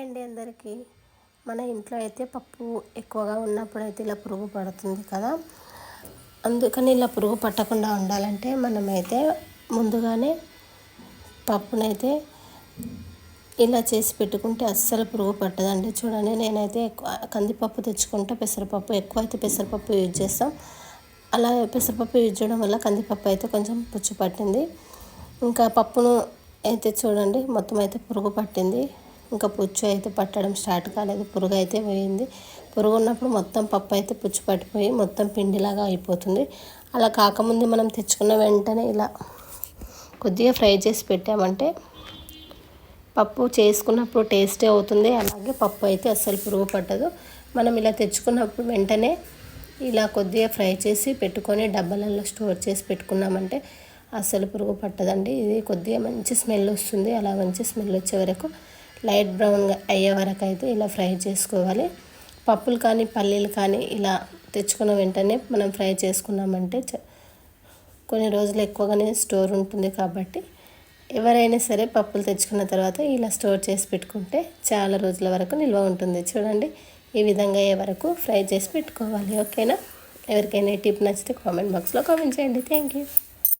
Hi అండి అందరికీ. మన ఇంట్లో అయితే పప్పు ఎక్కువగా ఉన్నప్పుడు అయితే ఇలా పురుగు పడుతుంది కదా. అందుకని ఇలా పురుగు పట్టకుండా ఉండాలంటే మనమైతే ముందుగానే పప్పునైతే ఇలా చేసి పెట్టుకుంటే అస్సలు పురుగు పట్టదండి. చూడండి నేనైతే ఎక్కువ కందిపప్పు తెచ్చుకుంటా. పెసరపప్పు ఎక్కువ అయితే పెసరపప్పు యూజ్ చేస్తాం. అలా పెసరపప్పు యూజ్ చేయడం వల్ల కందిపప్పు అయితే కొంచెం పుచ్చు పట్టింది. ఇంకా పప్పును అయితే చూడండి మొత్తం అయితే పురుగు పట్టింది. ఇంకా పుచ్చు అయితే పట్టడం స్టార్ట్ కాలేదు పురుగు అయితే పోయింది. పురుగు ఉన్నప్పుడు మొత్తం పప్పు అయితే పుచ్చు పట్టిపోయి మొత్తం పిండిలాగా అయిపోతుంది. అలా కాకముందు మనం తెచ్చుకున్న వెంటనే ఇలా కొద్దిగా ఫ్రై చేసి పెట్టామంటే పప్పు చేసుకున్నప్పుడు టేస్టే అవుతుంది. అలాగే పప్పు అయితే అస్సలు పురుగు పట్టదు. మనం ఇలా తెచ్చుకున్నప్పుడు వెంటనే ఇలా కొద్దిగా ఫ్రై చేసి పెట్టుకొని డబ్బాలలో స్టోర్ చేసి పెట్టుకున్నామంటే అస్సలు పురుగు పట్టదండి. ఇది కొద్దిగా మంచి స్మెల్ వస్తుంది. అలా మంచి స్మెల్ వచ్చే వరకు లైట్ బ్రౌన్గా అయ్యే వరకు అయితే ఇలా ఫ్రై చేసుకోవాలి. పప్పులు కానీ పల్లీలు కానీ ఇలా తెచ్చుకున్న వెంటనే మనం ఫ్రై చేసుకున్నామంటే కొన్ని రోజులు ఎక్కువగానే స్టోర్ ఉంటుంది కాబట్టి ఎవరైనా సరే పప్పులు తెచ్చుకున్న తర్వాత ఇలా స్టోర్ చేసి పెట్టుకుంటే చాలా రోజుల వరకు నిల్వ ఉంటుంది. చూడండి ఈ విధంగా అయ్యే వరకు ఫ్రై చేసి పెట్టుకోవాలి. ఓకేనా? ఎవరికైనా టిప్ నచ్చితే కామెంట్ బాక్స్లో కామెంట్ చేయండి. Thank you.